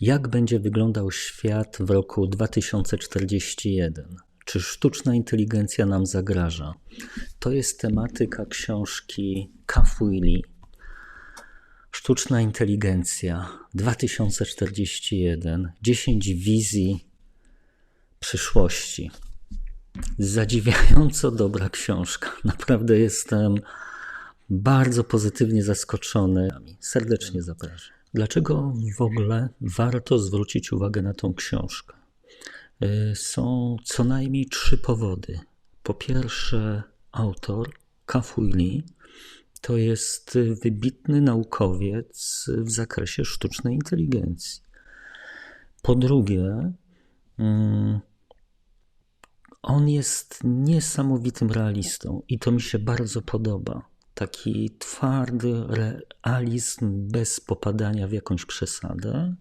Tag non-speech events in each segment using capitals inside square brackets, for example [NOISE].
Jak będzie wyglądał świat w roku 2041? Czy sztuczna inteligencja nam zagraża? To jest tematyka książki Kafuili. Sztuczna inteligencja 2041. 10 wizji przyszłości. Zadziwiająco dobra książka. [LAUGHS] Naprawdę jestem bardzo pozytywnie zaskoczony. Serdecznie zapraszam. Dlaczego w ogóle warto zwrócić uwagę na tą książkę? Y, są co najmniej trzy powody. Po pierwsze, autor Kafui Lee to jest wybitny naukowiec w zakresie sztucznej inteligencji. Po drugie, mm, on jest niesamowitym realistą i to mi się bardzo podoba. Taki twardy realizm bez popadania w jakąś przesadę.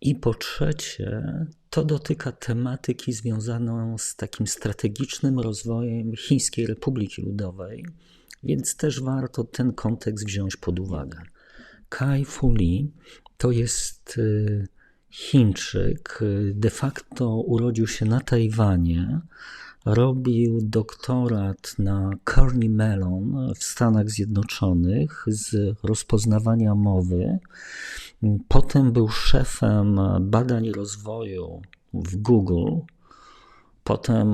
I po trzecie, to dotyka tematyki związaną z takim strategicznym rozwojem Chińskiej Republiki Ludowej, więc też warto ten kontekst wziąć pod uwagę. Kai Fu Li to jest y, Chińczyk, de facto urodził się na Tajwanie, robił doktorat na Carnegie Mellon w Stanach Zjednoczonych z rozpoznawania mowy. Potem był szefem badań rozwoju w Google. Potem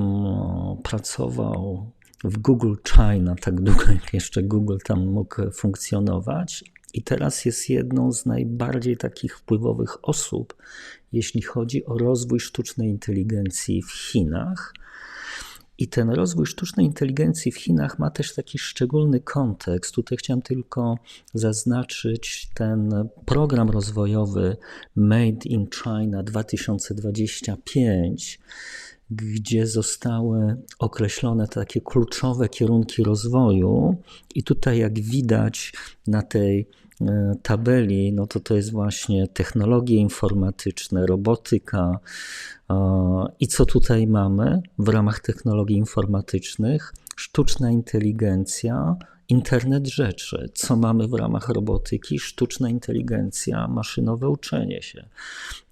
pracował w Google China, tak długo jak jeszcze Google tam mógł funkcjonować. I teraz jest jedną z najbardziej takich wpływowych osób, jeśli chodzi o rozwój sztucznej inteligencji w Chinach. I ten rozwój sztucznej inteligencji w Chinach ma też taki szczególny kontekst. Tutaj chciałem tylko zaznaczyć ten program rozwojowy Made in China 2025 gdzie zostały określone takie kluczowe kierunki rozwoju, i tutaj, jak widać na tej tabeli, no to to jest właśnie technologie informatyczne, robotyka. I co tutaj mamy w ramach technologii informatycznych? Sztuczna inteligencja, internet rzeczy. Co mamy w ramach robotyki? Sztuczna inteligencja, maszynowe uczenie się.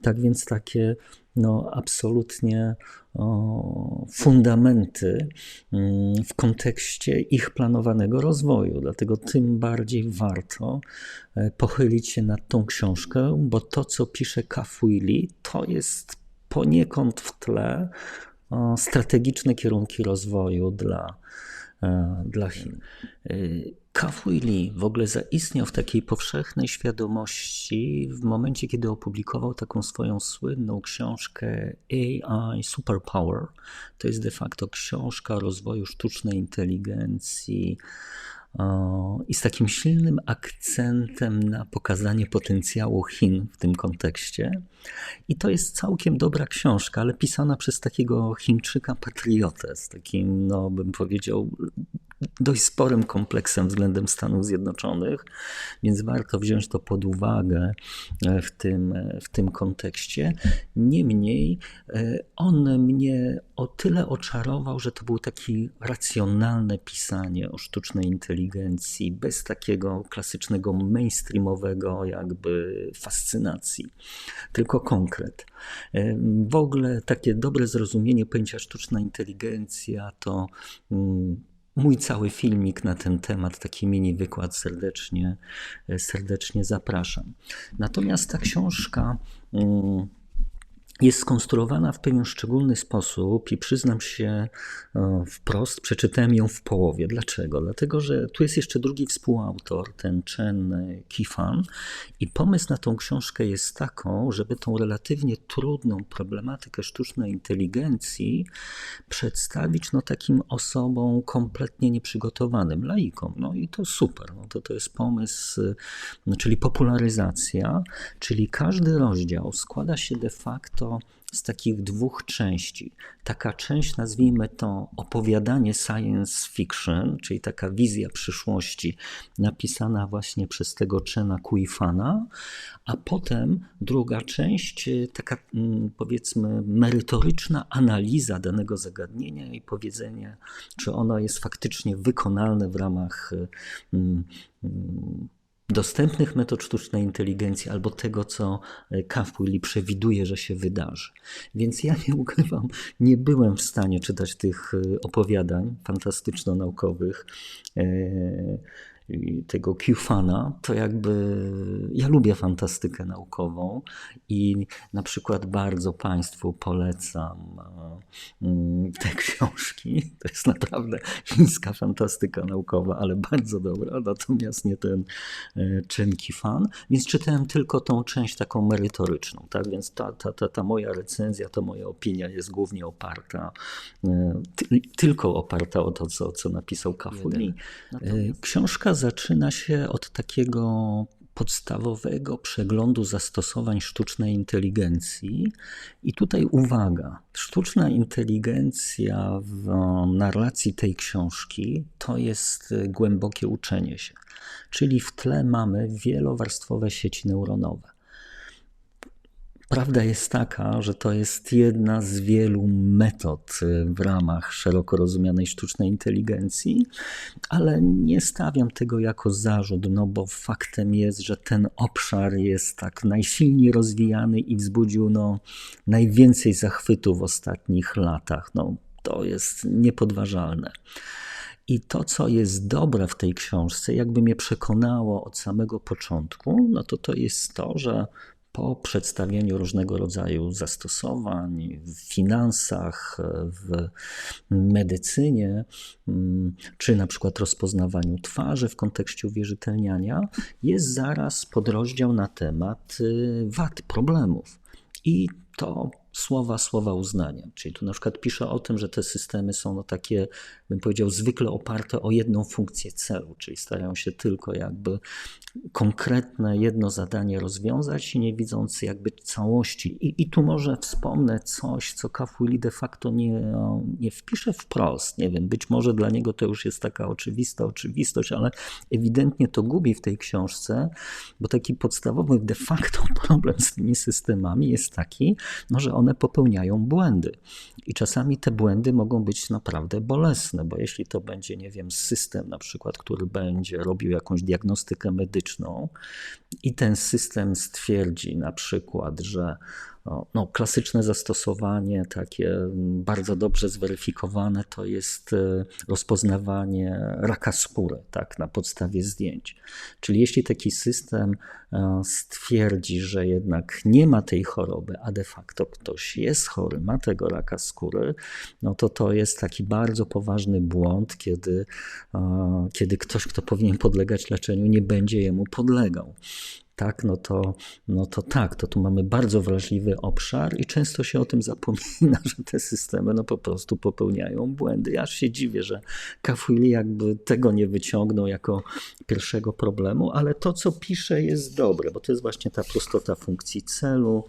Tak więc takie no, absolutnie o, fundamenty mm, w kontekście ich planowanego rozwoju. Dlatego tym bardziej warto e, pochylić się nad tą książkę, bo to, co pisze Kafuili, to jest poniekąd w tle strategiczne kierunki rozwoju dla, dla Chin. E, Kafui Lee w ogóle zaistniał w takiej powszechnej świadomości w momencie, kiedy opublikował taką swoją słynną książkę AI Superpower. To jest de facto książka rozwoju sztucznej inteligencji, i z takim silnym akcentem na pokazanie potencjału Chin w tym kontekście. I to jest całkiem dobra książka, ale pisana przez takiego Chińczyka patriotę, z takim, no bym powiedział, dość sporym kompleksem względem Stanów Zjednoczonych, więc warto wziąć to pod uwagę e, w tym, e, w tym kontekście. Niemniej e, on mnie o tyle oczarował, że to było takie racjonalne pisanie o sztucznej inteligencji, bez takiego klasycznego mainstreamowego jakby fascynacji, tylko konkret. W ogóle takie dobre zrozumienie pojęcia sztuczna inteligencja to mm, mój cały filmik na ten temat, taki mini wykład serdecznie, serdecznie zapraszam. Natomiast ta książka. Mm, jest skonstruowana w pewien szczególny sposób i przyznam się e, wprost, przeczytałem ją w połowie. Dlaczego? Dlatego, że tu jest jeszcze drugi współautor, ten Chen Kifan i pomysł na tą książkę jest taką, żeby tą relatywnie trudną problematykę sztucznej inteligencji przedstawić no, takim osobom kompletnie nieprzygotowanym, laikom. No i to super. No, to, to jest pomysł, czyli popularyzacja, czyli każdy rozdział składa się de facto z takich dwóch części. Taka część, nazwijmy to opowiadanie science fiction, czyli taka wizja przyszłości, napisana właśnie przez tego Chena Kuifana, a potem druga część, e, taka mm, powiedzmy merytoryczna analiza danego zagadnienia i powiedzenie, czy ono jest faktycznie wykonalne w ramach. Hmm, hmm, dostępnych metod sztucznej inteligencji albo tego, co Kafuli przewiduje, że się wydarzy. Więc ja nie ukrywam, nie byłem w stanie czytać tych opowiadań fantastyczno-naukowych tego Q-Fana, to jakby ja lubię fantastykę naukową i na przykład bardzo Państwu polecam mm, te książki. To jest naprawdę chińska fantastyka naukowa, ale bardzo dobra, natomiast nie ten e, Chen Fan. Więc czytałem tylko tą część taką merytoryczną, tak? Więc ta, ta, ta, ta moja recenzja, to moja opinia jest głównie oparta, e, tylko oparta o to, co, co napisał Kafuli. Książka zaczyna się od takiego podstawowego przeglądu zastosowań sztucznej inteligencji. I tutaj uwaga, sztuczna inteligencja w narracji tej książki to jest głębokie uczenie się. Czyli w tle mamy wielowarstwowe sieci neuronowe. Prawda jest taka, że to jest jedna z wielu metod y, w ramach szeroko rozumianej sztucznej inteligencji, ale nie stawiam tego jako zarzut, no bo faktem jest, że ten obszar jest tak najsilniej rozwijany i wzbudził no, najwięcej zachwytu w ostatnich latach. No, to jest niepodważalne. I to, co jest dobre w tej książce, jakby mnie przekonało od samego początku, no to to jest to, że po przedstawieniu różnego rodzaju zastosowań w finansach, w medycynie, mm, czy na przykład rozpoznawaniu twarzy w kontekście uwierzytelniania, jest zaraz podrozdział na temat y, wad, problemów. I to słowa, słowa uznania. Czyli tu na przykład pisze o tym, że te systemy są no takie, bym powiedział, zwykle oparte o jedną funkcję celu, czyli starają się tylko jakby konkretne jedno zadanie rozwiązać, nie widząc jakby całości. I, i tu może wspomnę coś, co Kafuli de facto nie, nie wpisze wprost. Nie wiem, być może dla niego to już jest taka oczywista oczywistość, ale ewidentnie to gubi w tej książce, bo taki podstawowy de facto [LAUGHS] problem z tymi systemami jest taki, no, że one popełniają błędy. I czasami te błędy mogą być naprawdę bolesne, bo jeśli to będzie, nie wiem, system na przykład, który będzie robił jakąś diagnostykę medyczną i ten system stwierdzi na przykład, że no, klasyczne zastosowanie, takie bardzo dobrze zweryfikowane, to jest e, rozpoznawanie raka skóry tak, na podstawie zdjęć. Czyli jeśli taki system e, stwierdzi, że jednak nie ma tej choroby, a de facto ktoś jest chory, ma tego raka skóry, no to to jest taki bardzo poważny błąd, kiedy, e, kiedy ktoś, kto powinien podlegać leczeniu, nie będzie jemu podlegał tak, no to, no to tak, to tu mamy bardzo wrażliwy obszar i często się o tym zapomina, [LAUGHS] że te systemy no po prostu popełniają błędy. Ja się dziwię, że Kafuili jakby tego nie wyciągnął jako pierwszego problemu, ale to, co pisze jest dobre, bo to jest właśnie ta prostota funkcji celu,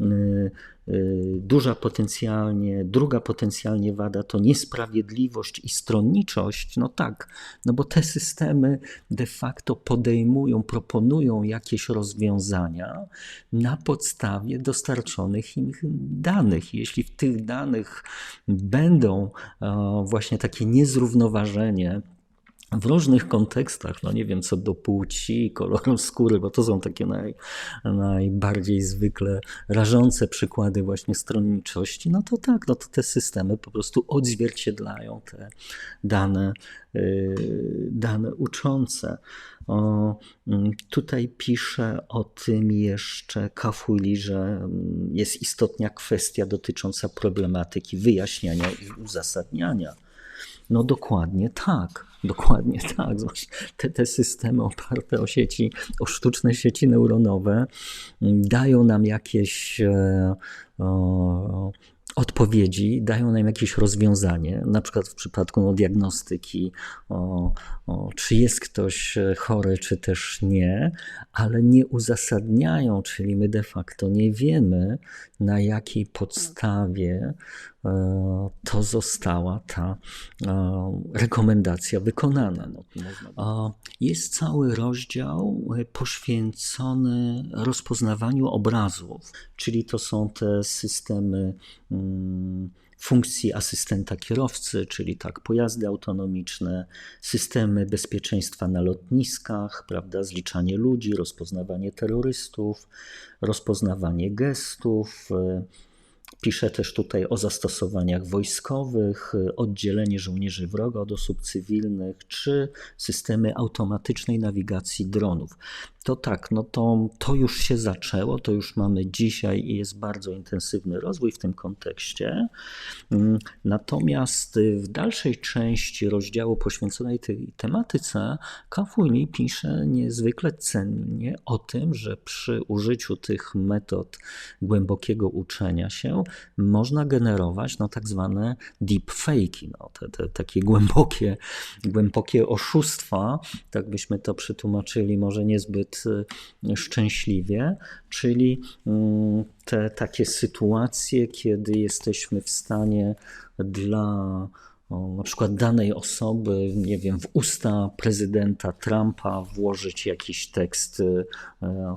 yy, Y, duża potencjalnie, druga potencjalnie wada to niesprawiedliwość i stronniczość. No tak, no bo te systemy de facto podejmują, proponują jakieś rozwiązania na podstawie dostarczonych im danych. Jeśli w tych danych będą właśnie takie niezrównoważenie, w różnych kontekstach, no nie wiem, co do płci, koloru skóry, bo to są takie naj, najbardziej zwykle rażące przykłady właśnie stronniczości, no to tak, no to te systemy po prostu odzwierciedlają te dane, yy, dane uczące. O, mm, tutaj pisze o tym jeszcze Kafuli, że mm, jest istotna kwestia dotycząca problematyki wyjaśniania i uzasadniania. No dokładnie tak. Dokładnie [LAUGHS] tak. Te, te systemy oparte o sieci, o sztuczne sieci neuronowe mm, dają nam jakieś e, odpowiedzi, dają nam jakieś rozwiązanie, na przykład w przypadku no, diagnostyki, o, o, czy jest ktoś e, chory, czy też nie, ale nie uzasadniają, czyli my de facto nie wiemy, na jakiej podstawie to została ta e, rekomendacja wykonana. No, jest cały rozdział poświęcony rozpoznawaniu obrazów, czyli to są te systemy mm, funkcji asystenta kierowcy, czyli tak pojazdy autonomiczne, systemy bezpieczeństwa na lotniskach, prawda, zliczanie ludzi, rozpoznawanie terrorystów, rozpoznawanie gestów, Pisze też tutaj o zastosowaniach wojskowych, oddzielenie żołnierzy wroga od osób cywilnych, czy systemy automatycznej nawigacji dronów. To tak, no to, to już się zaczęło, to już mamy dzisiaj i jest bardzo intensywny rozwój w tym kontekście. Natomiast w dalszej części rozdziału poświęconej tej tematyce Kafuli pisze niezwykle cennie o tym, że przy użyciu tych metod głębokiego uczenia się można generować no, tak zwane deepfake'i, no, te, te takie głębokie, głębokie oszustwa, tak byśmy to przetłumaczyli, może niezbyt y, szczęśliwie, czyli mm, te takie sytuacje, kiedy jesteśmy w stanie dla na przykład danej osoby, nie wiem, w usta prezydenta Trumpa włożyć jakiś tekst, e,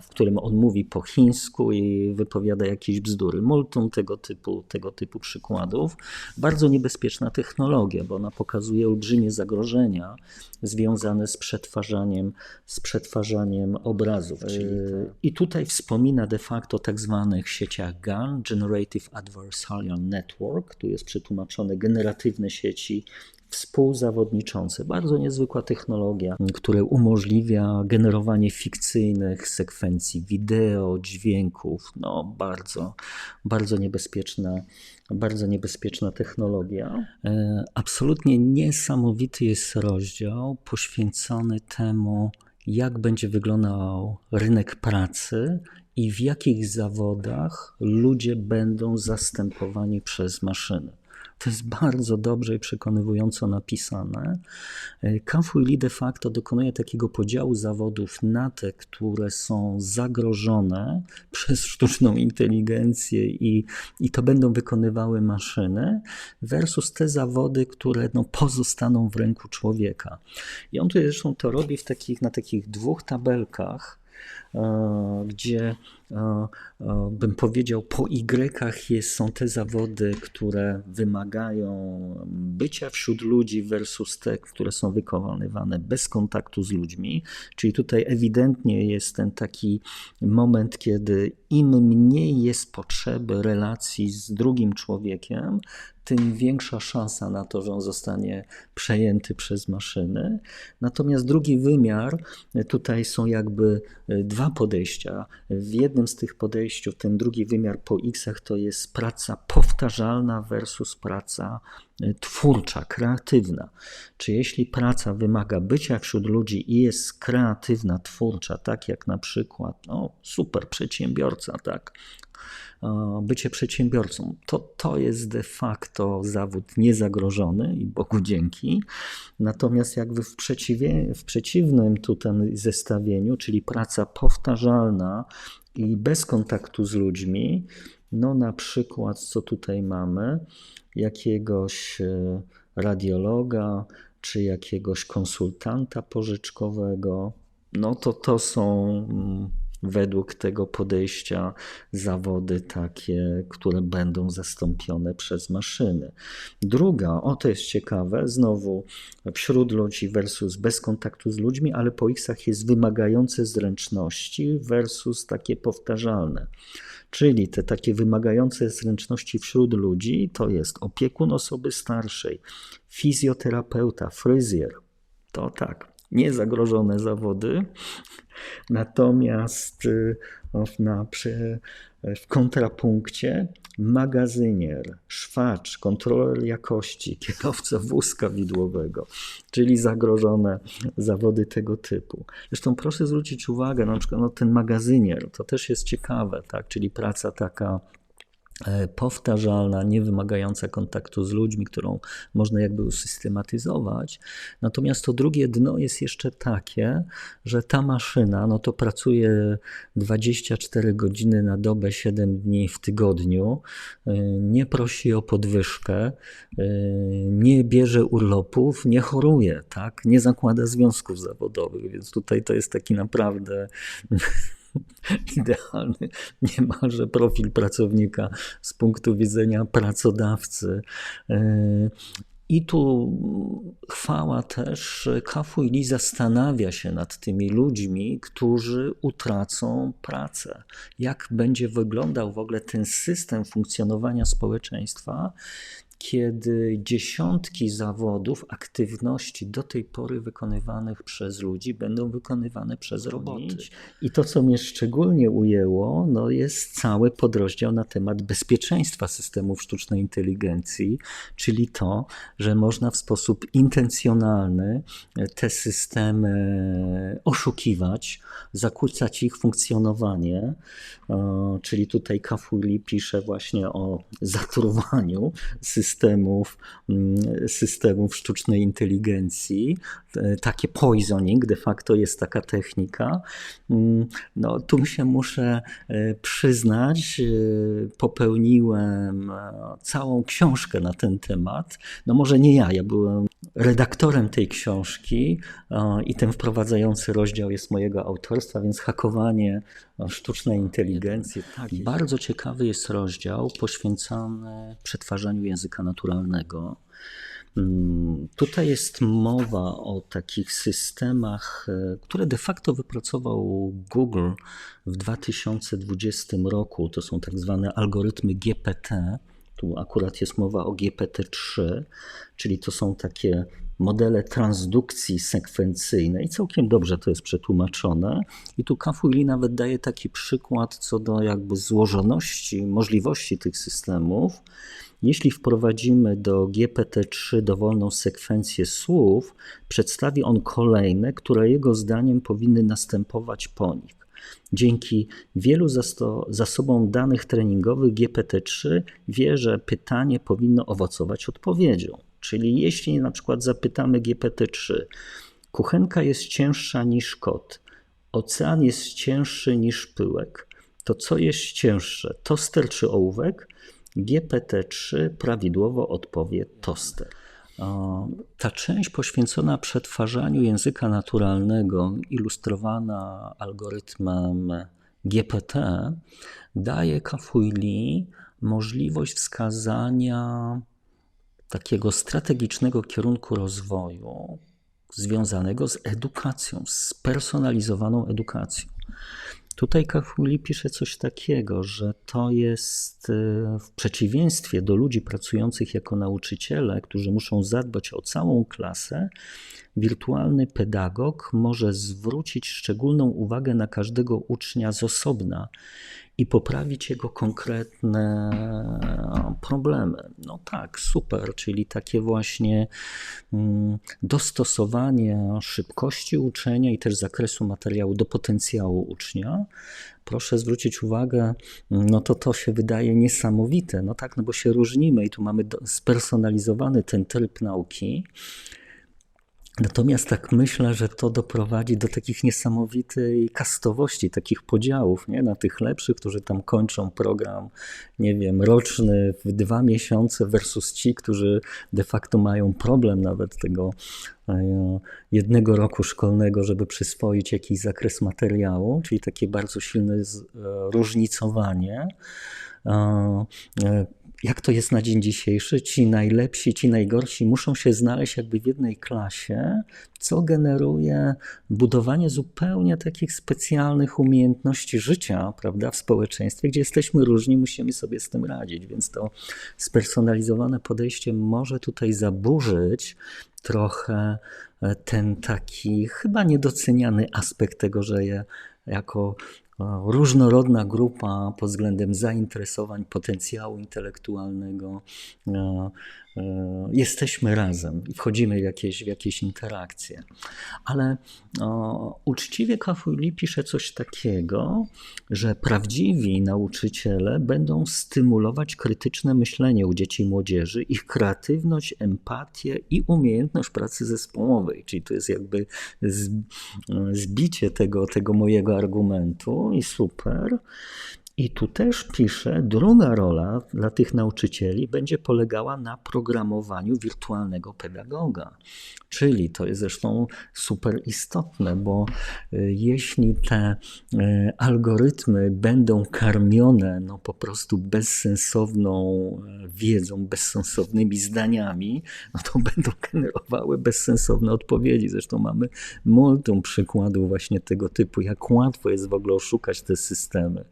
w którym on mówi po chińsku i wypowiada jakieś bzdury. Multum tego typu, tego typu przykładów. Bardzo niebezpieczna technologia, bo ona pokazuje olbrzymie zagrożenia związane z przetwarzaniem, z przetwarzaniem obrazów. E, I tutaj wspomina de facto o tak zwanych sieciach GAN, Generative Adversarial Network, tu jest przetłumaczone generatywne sieci współzawodniczące. Bardzo niezwykła technologia, która umożliwia generowanie fikcyjnych sekwencji wideo, dźwięków. No, bardzo, bardzo niebezpieczna, bardzo niebezpieczna technologia. E, absolutnie niesamowity jest rozdział poświęcony temu, jak będzie wyglądał rynek pracy i w jakich zawodach ludzie będą zastępowani przez maszyny. To jest bardzo dobrze i przekonywująco napisane. Lee de facto dokonuje takiego podziału zawodów na te, które są zagrożone [LAUGHS] przez sztuczną inteligencję i, i to będą wykonywały maszyny, versus te zawody, które no, pozostaną w ręku człowieka. I on tu zresztą to robi w takich, na takich dwóch tabelkach E, gdzie e, e, bym powiedział, po Y jest, są te zawody, które wymagają bycia wśród ludzi, versus te, które są wykonywane bez kontaktu z ludźmi. Czyli tutaj ewidentnie jest ten taki moment, kiedy im mniej jest potrzeby relacji z drugim człowiekiem, tym większa szansa na to, że on zostanie przejęty przez maszyny. Natomiast drugi wymiar, tutaj są jakby e, dwa podejścia. W jednym z tych podejściu, ten drugi wymiar po X-ach, to jest praca powtarzalna versus praca twórcza, kreatywna. Czy jeśli praca wymaga bycia wśród ludzi i jest kreatywna, twórcza, tak jak na przykład, no super przedsiębiorca, tak, bycie przedsiębiorcą. To, to jest de facto zawód niezagrożony i Bogu dzięki. Natomiast jakby w, przeciwie, w przeciwnym tutaj zestawieniu, czyli praca powtarzalna i bez kontaktu z ludźmi, no na przykład co tutaj mamy, jakiegoś e, radiologa, czy jakiegoś konsultanta pożyczkowego, no to to są mm, według tego podejścia zawody takie, które będą zastąpione przez maszyny. Druga, o to jest ciekawe, znowu wśród ludzi versus bez kontaktu z ludźmi, ale po X-ach jest wymagające zręczności versus takie powtarzalne. Czyli te takie wymagające zręczności wśród ludzi to jest opiekun osoby starszej, fizjoterapeuta, fryzjer. To tak, niezagrożone zawody, Natomiast y, na, przy, w kontrapunkcie magazynier, szwacz, kontroler jakości, kierowca wózka widłowego, czyli zagrożone zawody tego typu. Zresztą proszę zwrócić uwagę, na przykład no, ten magazynier, to też jest ciekawe, tak? czyli praca taka powtarzalna, nie wymagająca kontaktu z ludźmi, którą można jakby usystematyzować. Natomiast to drugie dno jest jeszcze takie, że ta maszyna no to pracuje 24 godziny na dobę, 7 dni w tygodniu, e, nie prosi o podwyżkę, e, nie bierze urlopów, nie choruje, tak? nie zakłada związków zawodowych, więc tutaj to jest taki naprawdę [LAUGHS] idealny niemalże profil pracownika z punktu widzenia pracodawcy. E, I tu chwała też, Kafu Li zastanawia się nad tymi ludźmi, którzy utracą pracę. Jak będzie wyglądał w ogóle ten system funkcjonowania społeczeństwa, kiedy dziesiątki zawodów, aktywności do tej pory wykonywanych przez ludzi będą wykonywane przez roboty. I to, co mnie szczególnie ujęło, no jest cały podrozdział na temat bezpieczeństwa systemów sztucznej inteligencji, czyli to, że można w sposób intencjonalny te systemy oszukiwać, zakłócać ich funkcjonowanie. Czyli tutaj Kafuli pisze właśnie o zatruwaniu systemów mm, systemów sztucznej inteligencji. Takie poisoning de facto jest taka technika. Mm, no, tu się muszę e, przyznać, e, popełniłem e, całą książkę na ten temat. No może nie ja, ja byłem redaktorem tej książki i ten wprowadzający rozdział jest mojego autorstwa, więc hakowanie sztucznej inteligencji. Tak, bardzo ciekawy jest rozdział poświęcony przetwarzaniu języka naturalnego. Mm, tutaj jest mowa o takich systemach, e, które de facto wypracował Google w 2020 roku. To są tak zwane algorytmy GPT. Tu akurat jest mowa o GPT-3, czyli to są takie modele transdukcji sekwencyjnej. Całkiem dobrze to jest przetłumaczone. I tu Kafuli nawet daje taki przykład co do jakby złożoności, możliwości tych systemów. Jeśli wprowadzimy do GPT-3 dowolną sekwencję słów, przedstawi on kolejne, które jego zdaniem powinny następować po nich. Dzięki wielu zasobom danych treningowych GPT-3 wie, że pytanie powinno owocować odpowiedzią. Czyli jeśli na przykład zapytamy GPT-3, kuchenka jest cięższa niż kot, ocean jest cięższy niż pyłek, to co jest cięższe, toster czy ołówek? GPT-3 prawidłowo odpowie toster. Ta część poświęcona przetwarzaniu języka naturalnego, ilustrowana algorytmem GPT, daje Kafuili możliwość wskazania takiego strategicznego kierunku rozwoju związanego z edukacją, z personalizowaną edukacją. Tutaj Kafuli pisze coś takiego, że to jest e, w przeciwieństwie do ludzi pracujących jako nauczyciele, którzy muszą zadbać o całą klasę, wirtualny pedagog może zwrócić szczególną uwagę na każdego ucznia z osobna i poprawić jego konkretne problemy. No tak, super, czyli takie właśnie mm, dostosowanie szybkości uczenia i też zakresu materiału do potencjału ucznia. Proszę zwrócić uwagę, no to to się wydaje niesamowite. No tak, no bo się różnimy i tu mamy spersonalizowany ten tryb nauki. Natomiast tak myślę, że to doprowadzi do takich niesamowitej kastowości, takich podziałów nie? na tych lepszych, którzy tam kończą program, nie wiem, roczny w dwa miesiące versus ci, którzy de facto mają problem nawet tego e, jednego roku szkolnego, żeby przyswoić jakiś zakres materiału, czyli takie bardzo silne e, różnicowanie e, jak to jest na dzień dzisiejszy, ci najlepsi, ci najgorsi muszą się znaleźć jakby w jednej klasie, co generuje budowanie zupełnie takich specjalnych umiejętności życia, prawda, w społeczeństwie, gdzie jesteśmy różni, musimy sobie z tym radzić, więc to spersonalizowane podejście może tutaj zaburzyć trochę e, ten taki chyba niedoceniany aspekt tego, że je jako różnorodna grupa pod względem zainteresowań, potencjału intelektualnego. E, e, jesteśmy razem i wchodzimy w jakieś, w jakieś interakcje. Ale o, uczciwie Kafuli pisze coś takiego, że prawdziwi nauczyciele będą stymulować krytyczne myślenie u dzieci i młodzieży, ich kreatywność, empatię i umiejętność pracy zespołowej. Czyli to jest jakby zbicie tego, tego mojego argumentu i super. I tu też pisze, druga rola dla tych nauczycieli będzie polegała na programowaniu wirtualnego pedagoga. Czyli to jest zresztą super istotne, bo y, jeśli te y, algorytmy będą karmione no, po prostu bezsensowną y, wiedzą, bezsensownymi zdaniami, no to [LAUGHS] będą generowały bezsensowne odpowiedzi. Zresztą mamy multum przykładów właśnie tego typu, jak łatwo jest w ogóle oszukać te systemy.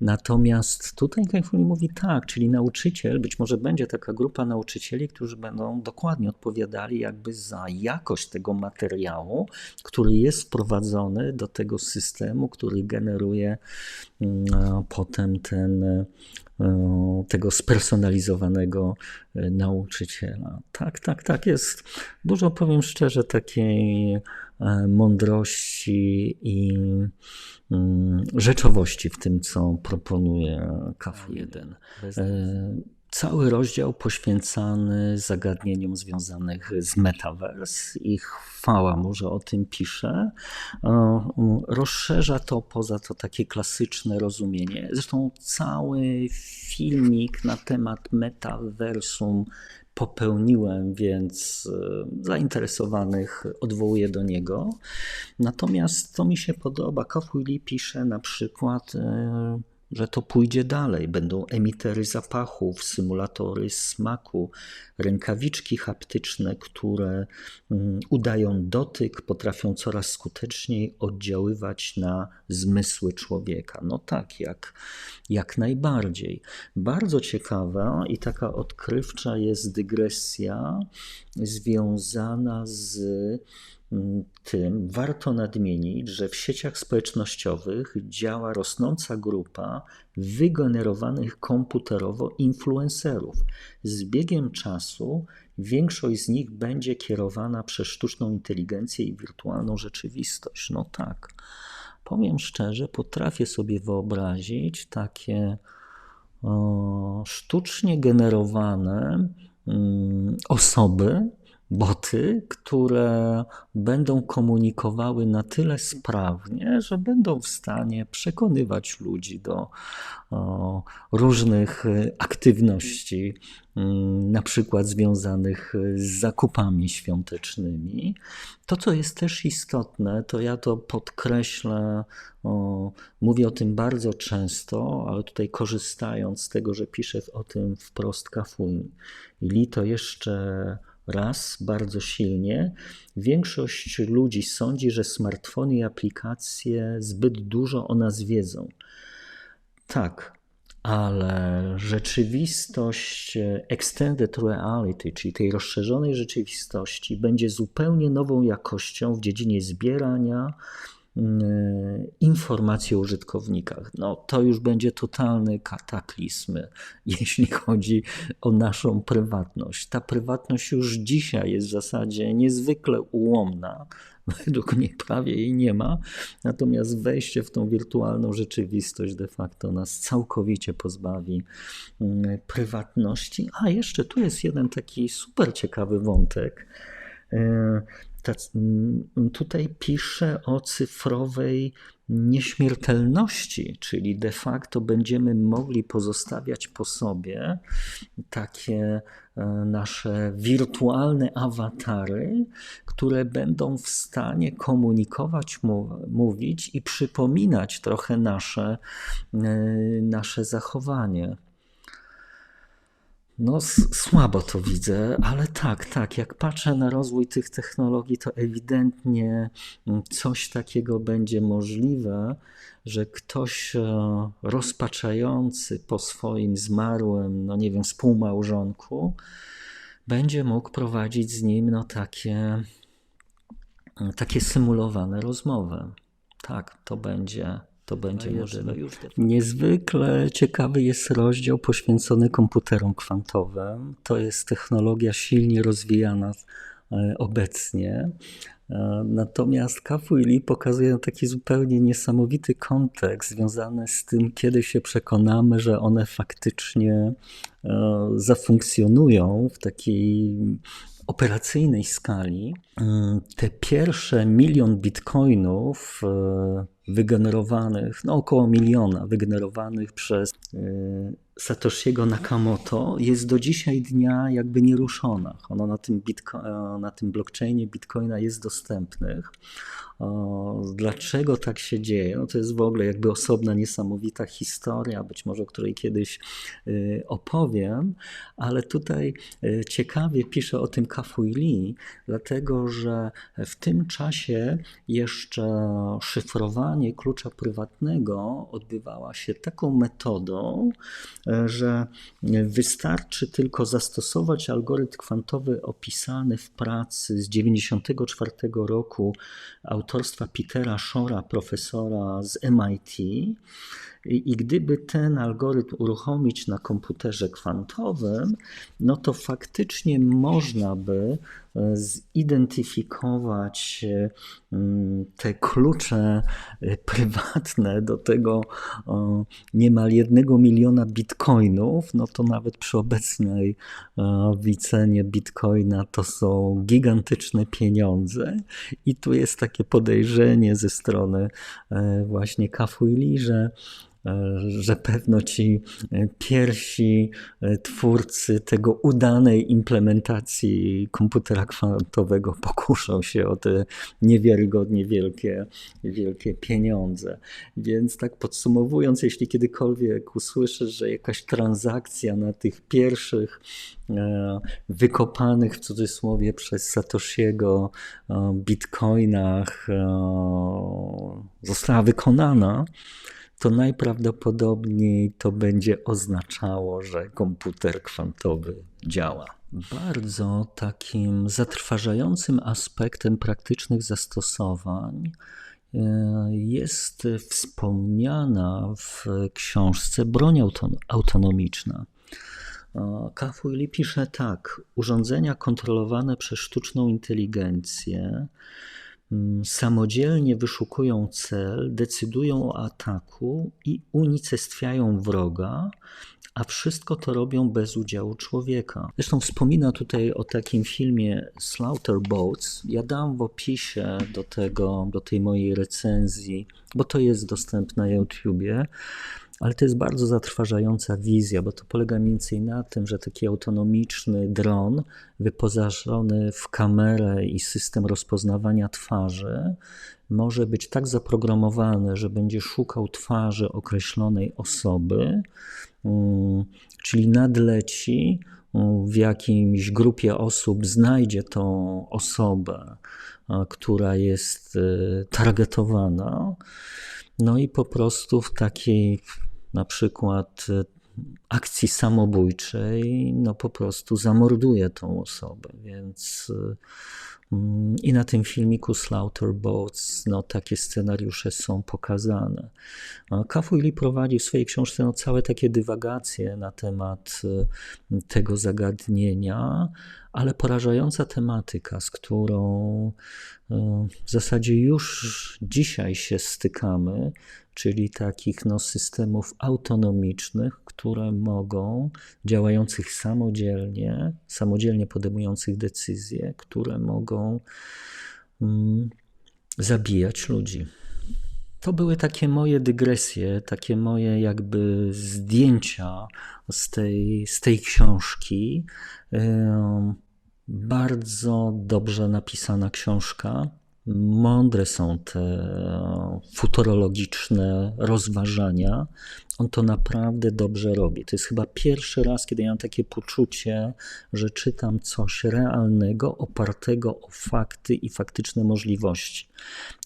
Natomiast tutaj Kajfuni mówi tak, czyli nauczyciel, być może będzie taka grupa nauczycieli, którzy będą dokładnie odpowiadali jakby za jakość tego materiału, który jest wprowadzony do tego systemu, który generuje mm, potem ten, e, tego spersonalizowanego e, nauczyciela. Tak, tak, tak jest. Dużo powiem szczerze takiej e, mądrości i mm, rzeczowości w tym, co proponuje KF1 cały rozdział poświęcany zagadnieniom związanych z metaverse i chwała mu, że o tym pisze. Rozszerza to poza to takie klasyczne rozumienie. Zresztą cały filmik na temat metaversum popełniłem, więc e, zainteresowanych odwołuję do niego. Natomiast to mi się podoba. Lee pisze na przykład e, że to pójdzie dalej. Będą emitery zapachów, symulatory smaku, rękawiczki haptyczne, które mm, udają dotyk, potrafią coraz skuteczniej oddziaływać na zmysły człowieka. No tak, jak, jak najbardziej. Bardzo ciekawa i taka odkrywcza jest dygresja związana z tym warto nadmienić, że w sieciach społecznościowych działa rosnąca grupa wygenerowanych komputerowo influencerów. Z biegiem czasu większość z nich będzie kierowana przez sztuczną inteligencję i wirtualną rzeczywistość. No tak. Powiem szczerze, potrafię sobie wyobrazić takie o, sztucznie generowane mm, osoby, boty, które będą komunikowały na tyle sprawnie, że będą w stanie przekonywać ludzi do o, różnych aktywności, mm, na przykład związanych z zakupami świątecznymi. To, co jest też istotne, to ja to podkreślę, o, mówię o tym bardzo często, ale tutaj korzystając z tego, że piszę o tym wprost Kafuń. Li to jeszcze raz bardzo silnie. Większość ludzi sądzi, że smartfony i aplikacje zbyt dużo o nas wiedzą. Tak, ale rzeczywistość extended reality, czyli tej rozszerzonej rzeczywistości, będzie zupełnie nową jakością w dziedzinie zbierania, informacje o użytkownikach. No, to już będzie totalny kataklizm, [LAUGHS] jeśli chodzi o naszą prywatność. Ta prywatność już dzisiaj jest w zasadzie niezwykle ułomna. [LAUGHS] Według mnie prawie jej nie ma, natomiast wejście w tą wirtualną rzeczywistość de facto nas całkowicie pozbawi mm, prywatności. A jeszcze tu jest jeden taki super ciekawy wątek e, tutaj pisze o cyfrowej nieśmiertelności, czyli de facto będziemy mogli pozostawiać po sobie takie e, nasze wirtualne awatary, które będą w stanie komunikować, mówić i przypominać trochę nasze, e, nasze zachowanie. No, słabo to widzę, ale tak, tak. Jak patrzę na rozwój tych technologii, to ewidentnie mm, coś takiego będzie możliwe, że ktoś e, rozpaczający po swoim zmarłym, no nie wiem, współmałżonku, będzie mógł prowadzić z nim no, takie, takie symulowane rozmowy. Tak, to będzie to będzie no możliwe. Niezwykle ciekawy jest rozdział poświęcony komputerom kwantowym. To jest technologia silnie rozwijana e, obecnie. E, natomiast Kafu Lee pokazuje taki zupełnie niesamowity kontekst związany z tym, kiedy się przekonamy, że one faktycznie e, zafunkcjonują w takiej operacyjnej skali. Te pierwsze milion bitcoinów wygenerowanych, no około miliona wygenerowanych przez y, Satoshiego Nakamoto jest do dzisiaj dnia jakby nieruszona. Ono na tym, bitco- na tym blockchainie Bitcoina jest dostępnych. Dlaczego tak się dzieje? No to jest w ogóle jakby osobna, niesamowita historia, być może o której kiedyś y, opowiem, ale tutaj y, ciekawie pisze o tym Kafui Lee, dlatego że w tym czasie jeszcze szyfrowanie klucza prywatnego odbywała się taką metodą, y, że wystarczy tylko zastosować algorytm kwantowy opisany w pracy z 1994 roku autorstwa Petera Shora, profesora z MIT. I, gdyby ten algorytm uruchomić na komputerze kwantowym, no to faktycznie można by zidentyfikować e, mm, te klucze e, prywatne do tego niemal jednego miliona bitcoinów, no to nawet przy obecnej wycenie bitcoina to są gigantyczne pieniądze. I tu jest takie podejrzenie ze strony właśnie Kafuili, że E, że pewno ci e, pierwsi e, twórcy tego udanej implementacji komputera kwantowego pokuszą się o te niewiarygodnie wielkie, wielkie pieniądze. Więc tak podsumowując, jeśli kiedykolwiek usłyszysz, że jakaś transakcja na tych pierwszych wykopanych w cudzysłowie przez Satoshiego bitcoinach została wykonana, to najprawdopodobniej to będzie oznaczało, że komputer kwantowy działa. Bardzo takim zatrważającym aspektem praktycznych zastosowań e, jest wspomniana w książce broń autonomiczna. Kafuili pisze tak: Urządzenia kontrolowane przez sztuczną inteligencję samodzielnie wyszukują cel, decydują o ataku i unicestwiają wroga, a wszystko to robią bez udziału człowieka. Zresztą wspomina tutaj o takim filmie Slaughter Boats. Ja dam w opisie do tego, do tej mojej recenzji, bo to jest dostępne na YouTubie ale to jest bardzo zatrważająca wizja, bo to polega mniej więcej na tym, że taki autonomiczny dron wyposażony w kamerę i system rozpoznawania twarzy może być tak zaprogramowany, że będzie szukał twarzy określonej osoby, mm, czyli nadleci mm, w jakimś grupie osób, znajdzie tą osobę, która jest y, targetowana. No i po prostu w takiej na przykład e, akcji samobójczej, no po prostu zamorduje tą osobę, więc e, mm, i na tym filmiku Slaughter Boats no, takie scenariusze są pokazane. Kafuili prowadzi w swojej książce no, całe takie dywagacje na temat e, tego zagadnienia, ale porażająca tematyka, z którą w zasadzie już dzisiaj się stykamy, czyli takich no, systemów autonomicznych, które mogą, działających samodzielnie, samodzielnie podejmujących decyzje, które mogą mm, zabijać ludzi. To były takie moje dygresje, takie moje jakby zdjęcia z tej, z tej książki. Bardzo dobrze napisana książka. Mądre są te futurologiczne rozważania. On to naprawdę dobrze robi. To jest chyba pierwszy raz, kiedy ja mam takie poczucie, że czytam coś realnego, opartego o fakty i faktyczne możliwości.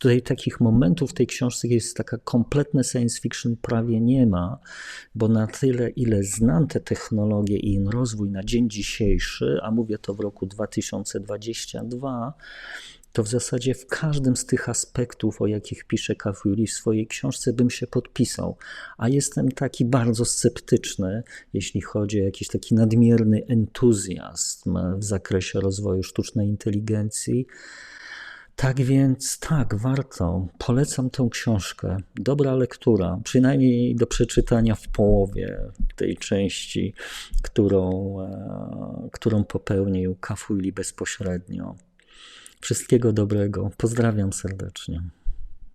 Tutaj takich momentów w tej książce jest taka kompletne science fiction prawie nie ma, bo na tyle, ile znam te technologie i ich rozwój na dzień dzisiejszy, a mówię to w roku 2022, to w zasadzie w każdym z tych aspektów, o jakich pisze Cavuri w swojej książce, bym się podpisał. A jestem taki bardzo sceptyczny, jeśli chodzi o jakiś taki nadmierny entuzjazm w zakresie rozwoju sztucznej inteligencji. Tak więc, tak, warto. Polecam tę książkę. Dobra lektura, przynajmniej do przeczytania w połowie tej części, którą, e, którą popełnił Kafuili bezpośrednio. Wszystkiego dobrego. Pozdrawiam serdecznie.